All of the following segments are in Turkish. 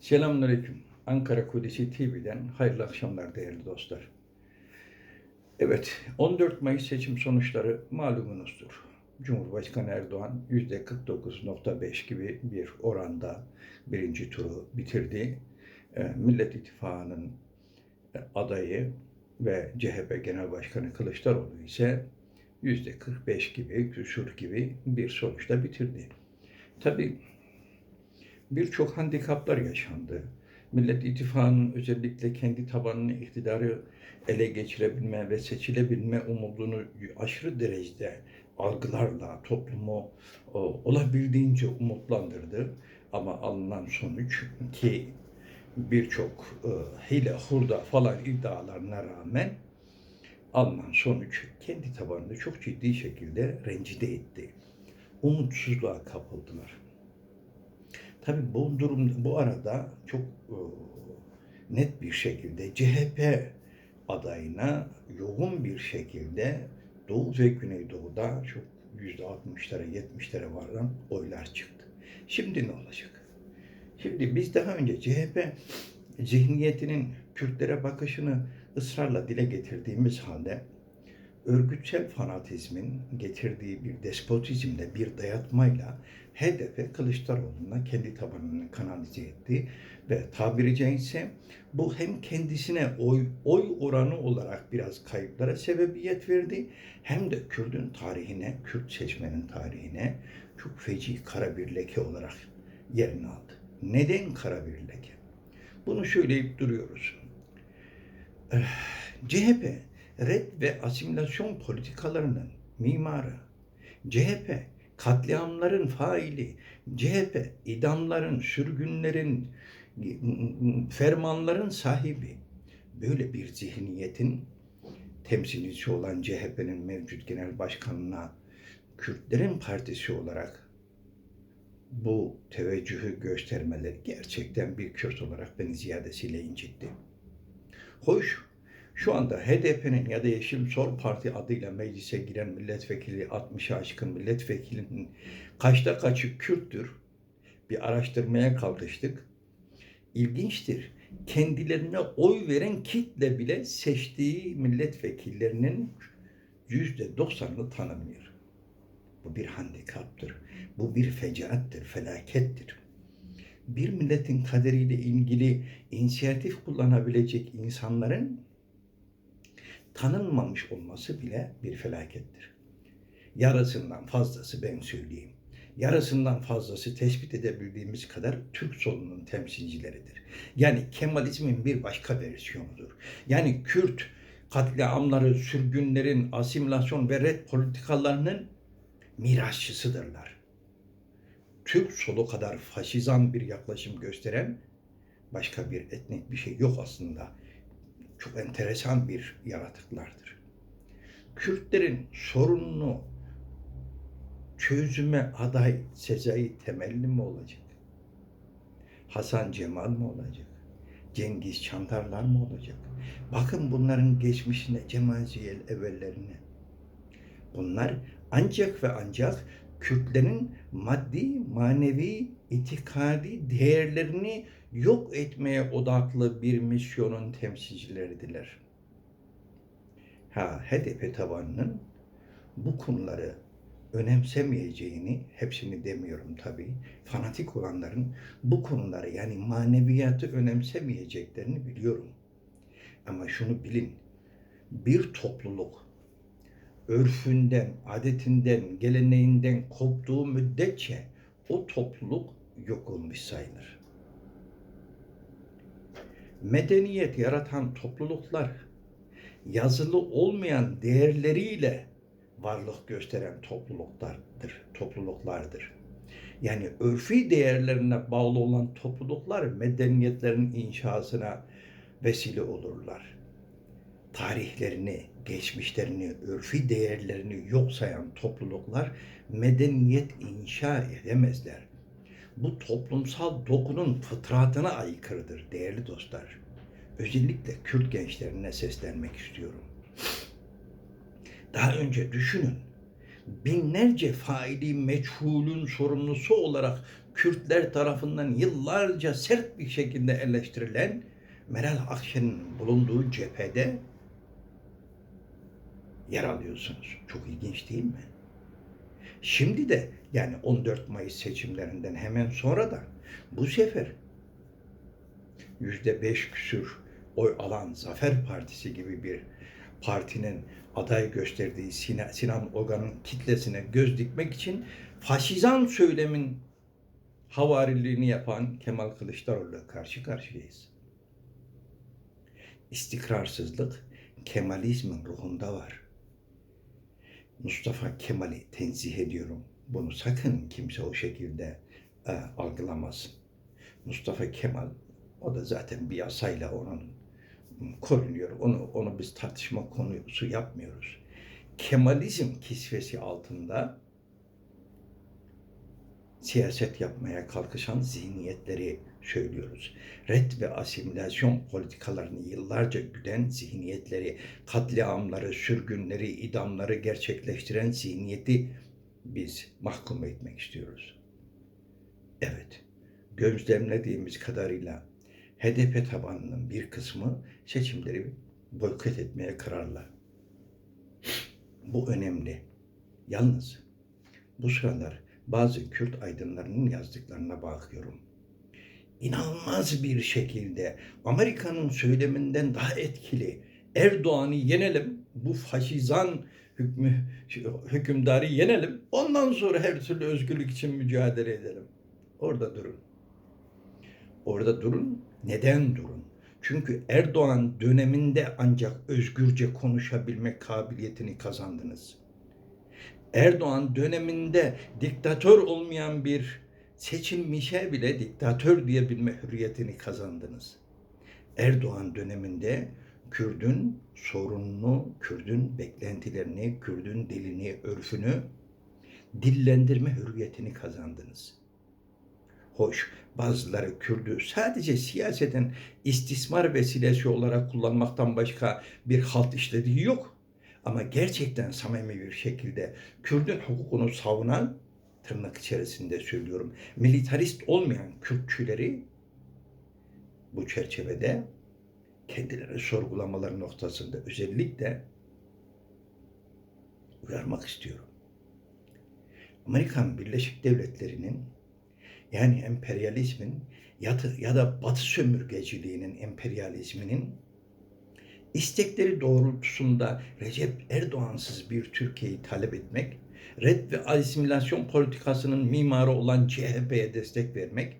Selamünaleyküm. Ankara Kudüs'ü TV'den hayırlı akşamlar değerli dostlar. Evet, 14 Mayıs seçim sonuçları malumunuzdur. Cumhurbaşkanı Erdoğan %49.5 gibi bir oranda birinci turu bitirdi. Ee, Millet İttifakı'nın e, adayı ve CHP Genel Başkanı Kılıçdaroğlu ise %45 gibi, küsur gibi bir sonuçta bitirdi. Tabii birçok handikaplar yaşandı. Millet İttifakı'nın özellikle kendi tabanını iktidarı ele geçirebilme ve seçilebilme umudunu aşırı derecede algılarla toplumu o, olabildiğince umutlandırdı. Ama alınan sonuç ki birçok e, hile hurda falan iddialarına rağmen alınan sonuç kendi tabanını çok ciddi şekilde rencide etti. Umutsuzluğa kapıldılar. Tabii bu durum bu arada çok e, net bir şekilde CHP adayına yoğun bir şekilde Doğu ve Güneydoğu'da çok yüzde 60'lara 70'lere varan oylar çıktı. Şimdi ne olacak? Şimdi biz daha önce CHP zihniyetinin Kürtlere bakışını ısrarla dile getirdiğimiz halde örgütsel fanatizmin getirdiği bir despotizmle, bir dayatmayla HDP Kılıçdaroğlu'na kendi tabanını kanalize etti ve tabiri caizse bu hem kendisine oy, oy oranı olarak biraz kayıplara sebebiyet verdi hem de Kürt'ün tarihine, Kürt seçmenin tarihine çok feci kara bir leke olarak yerini aldı. Neden kara bir leke? Bunu söyleyip duruyoruz. Eh, CHP red ve asimilasyon politikalarının mimarı, CHP katliamların faili, CHP idamların, sürgünlerin, fermanların sahibi. Böyle bir zihniyetin temsilcisi olan CHP'nin mevcut genel başkanına Kürtlerin partisi olarak bu teveccühü göstermeleri gerçekten bir Kürt olarak beni ziyadesiyle incitti. Hoş, şu anda HDP'nin ya da Yeşil Sol Parti adıyla meclise giren milletvekili 60'ı aşkın milletvekilinin kaçta kaçı Kürttür? Bir araştırmaya kalkıştık. İlginçtir. Kendilerine oy veren kitle bile seçtiği milletvekillerinin yüzde doksanını tanımıyor. Bu bir handikaptır. Bu bir fecaattir, felakettir. Bir milletin kaderiyle ilgili inisiyatif kullanabilecek insanların tanınmamış olması bile bir felakettir. Yarısından fazlası ben söyleyeyim. Yarısından fazlası tespit edebildiğimiz kadar Türk solunun temsilcileridir. Yani Kemalizmin bir başka versiyonudur. Yani Kürt katliamları, sürgünlerin, asimilasyon ve red politikalarının mirasçısıdırlar. Türk solu kadar faşizan bir yaklaşım gösteren başka bir etnik bir şey yok aslında çok enteresan bir yaratıklardır. Kürtlerin sorununu çözüme aday Sezai Temelli mi olacak? Hasan Cemal mi olacak? Cengiz Çantarlar mı olacak? Bakın bunların geçmişine, Cemal Ziyel evvellerine. Bunlar ancak ve ancak Kürtlerin maddi, manevi, itikadi değerlerini yok etmeye odaklı bir misyonun temsilcileridirler. Ha, HDP tabanının bu konuları önemsemeyeceğini, hepsini demiyorum tabii, fanatik olanların bu konuları yani maneviyatı önemsemeyeceklerini biliyorum. Ama şunu bilin, bir topluluk örfünden, adetinden, geleneğinden koptuğu müddetçe o topluluk yok olmuş sayılır. Medeniyet yaratan topluluklar yazılı olmayan değerleriyle varlık gösteren topluluklardır, topluluklardır. Yani örfi değerlerine bağlı olan topluluklar medeniyetlerin inşasına vesile olurlar tarihlerini, geçmişlerini, örfi değerlerini yok sayan topluluklar medeniyet inşa edemezler. Bu toplumsal dokunun fıtratına aykırıdır değerli dostlar. Özellikle Kürt gençlerine seslenmek istiyorum. Daha önce düşünün. binlerce faili meçhulün sorumlusu olarak Kürtler tarafından yıllarca sert bir şekilde eleştirilen Meral Akşener'in bulunduğu cephede yer alıyorsunuz. Çok ilginç değil mi? Şimdi de yani 14 Mayıs seçimlerinden hemen sonra da bu sefer yüzde beş küsür oy alan Zafer Partisi gibi bir partinin aday gösterdiği Sinan, Ogan'ın kitlesine göz dikmek için faşizan söylemin havariliğini yapan Kemal Kılıçdaroğlu'yla karşı karşıyayız. İstikrarsızlık Kemalizmin ruhunda var. Mustafa Kemal'i tenzih ediyorum. Bunu sakın kimse o şekilde e, algılamasın. Mustafa Kemal o da zaten bir yasayla onun korunuyor. Onu onu biz tartışma konusu yapmıyoruz. Kemalizm kisvesi altında siyaset yapmaya kalkışan zihniyetleri söylüyoruz. Red ve asimilasyon politikalarını yıllarca güden zihniyetleri, katliamları, sürgünleri, idamları gerçekleştiren zihniyeti biz mahkum etmek istiyoruz. Evet, gözlemlediğimiz kadarıyla HDP tabanının bir kısmı seçimleri boykot etmeye kararlı. Bu önemli. Yalnız bu sıralar bazı Kürt aydınlarının yazdıklarına bakıyorum. İnanılmaz bir şekilde Amerika'nın söyleminden daha etkili Erdoğan'ı yenelim, bu faşizan hükmü, hükümdarı yenelim, ondan sonra her türlü özgürlük için mücadele edelim. Orada durun. Orada durun. Neden durun? Çünkü Erdoğan döneminde ancak özgürce konuşabilmek kabiliyetini kazandınız. Erdoğan döneminde diktatör olmayan bir seçilmişe bile diktatör diyebilme hürriyetini kazandınız. Erdoğan döneminde Kürdün sorununu, Kürdün beklentilerini, Kürdün dilini, örfünü dillendirme hürriyetini kazandınız. Hoş, bazıları Kürdü sadece siyaseten istismar vesilesi olarak kullanmaktan başka bir halt işlediği yok. Ama gerçekten samimi bir şekilde Kürdün hukukunu savunan tırnak içerisinde söylüyorum. Militarist olmayan Kürtçüleri bu çerçevede kendileri sorgulamaları noktasında özellikle uyarmak istiyorum. Amerikan Birleşik Devletleri'nin yani emperyalizmin ya da, ya da batı sömürgeciliğinin, emperyalizminin istekleri doğrultusunda Recep Erdoğan'sız bir Türkiye'yi talep etmek, red ve asimilasyon politikasının mimarı olan CHP'ye destek vermek,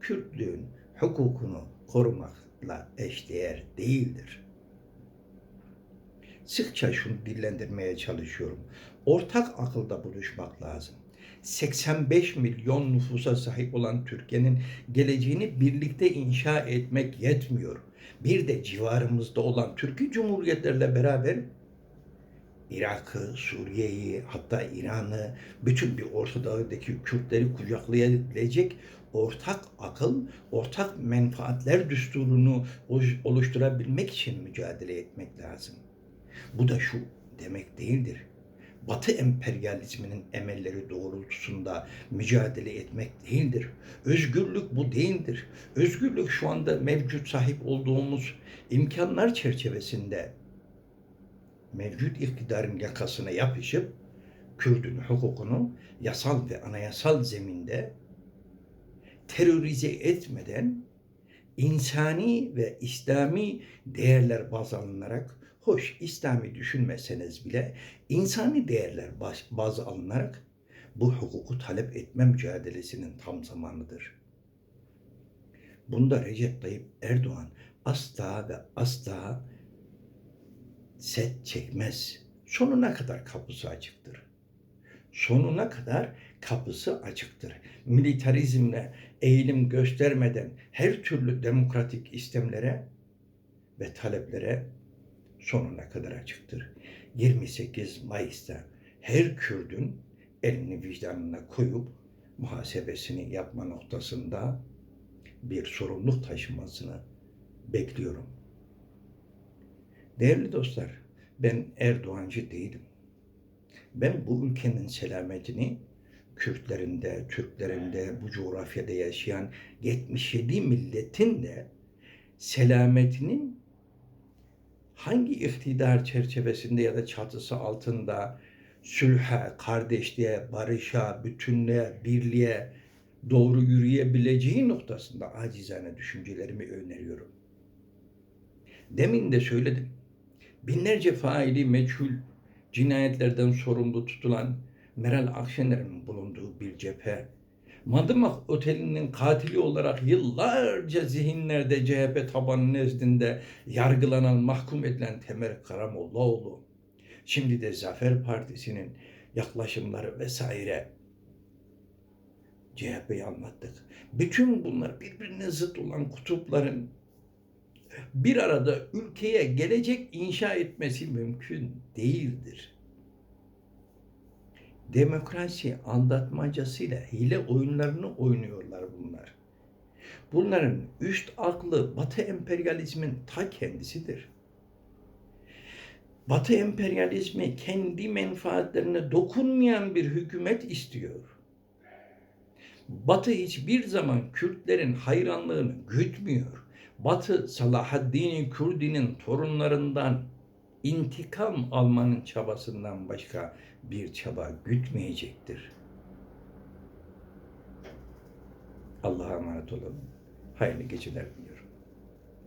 Kürtlüğün hukukunu korumakla eşdeğer değildir. Sıkça şunu dillendirmeye çalışıyorum. Ortak akılda buluşmak lazım. 85 milyon nüfusa sahip olan Türkiye'nin geleceğini birlikte inşa etmek yetmiyor. Bir de civarımızda olan Türkiye Cumhuriyetlerle beraber Irak'ı, Suriye'yi, hatta İran'ı, bütün bir Orta Doğu'daki Kürtleri kucaklayabilecek ortak akıl, ortak menfaatler düsturunu oluşturabilmek için mücadele etmek lazım. Bu da şu demek değildir. Batı emperyalizminin emelleri doğrultusunda mücadele etmek değildir. Özgürlük bu değildir. Özgürlük şu anda mevcut sahip olduğumuz imkanlar çerçevesinde mevcut iktidarın yakasına yapışıp Kürdün hukukunu yasal ve anayasal zeminde terörize etmeden insani ve İslami değerler baz alınarak hoş İslami düşünmeseniz bile insani değerler baz, baz alınarak bu hukuku talep etme mücadelesinin tam zamanıdır. Bunda Recep Tayyip Erdoğan asla ve asla set çekmez. Sonuna kadar kapısı açıktır. Sonuna kadar kapısı açıktır. Militarizmle eğilim göstermeden her türlü demokratik istemlere ve taleplere sonuna kadar açıktır. 28 Mayıs'ta her Kürdün elini vicdanına koyup muhasebesini yapma noktasında bir sorumluluk taşımasını bekliyorum. Değerli dostlar, ben Erdoğancı değilim. Ben bu ülkenin selametini Kürtlerinde, Türklerinde, bu coğrafyada yaşayan 77 milletin de selametinin hangi iktidar çerçevesinde ya da çatısı altında sülhe, kardeşliğe, barışa, bütünlüğe, birliğe doğru yürüyebileceği noktasında acizane düşüncelerimi öneriyorum. Demin de söyledim. Binlerce faili meçhul cinayetlerden sorumlu tutulan Meral Akşener'in bulunduğu bir cephe, Madımak Oteli'nin katili olarak yıllarca zihinlerde CHP tabanı nezdinde yargılanan, mahkum edilen Temel Karamollaoğlu, şimdi de Zafer Partisi'nin yaklaşımları vesaire CHP'yi anlattık. Bütün bunlar birbirine zıt olan kutupların bir arada ülkeye gelecek inşa etmesi mümkün değildir. Demokrasi anlatmacasıyla hile oyunlarını oynuyorlar bunlar. Bunların üst aklı Batı emperyalizmin ta kendisidir. Batı emperyalizmi kendi menfaatlerine dokunmayan bir hükümet istiyor. Batı hiçbir zaman Kürtlerin hayranlığını gütmüyor. Batı Salahaddin Kürdi'nin torunlarından intikam almanın çabasından başka bir çaba gütmeyecektir. Allah'a emanet olun. Hayırlı geceler diliyorum.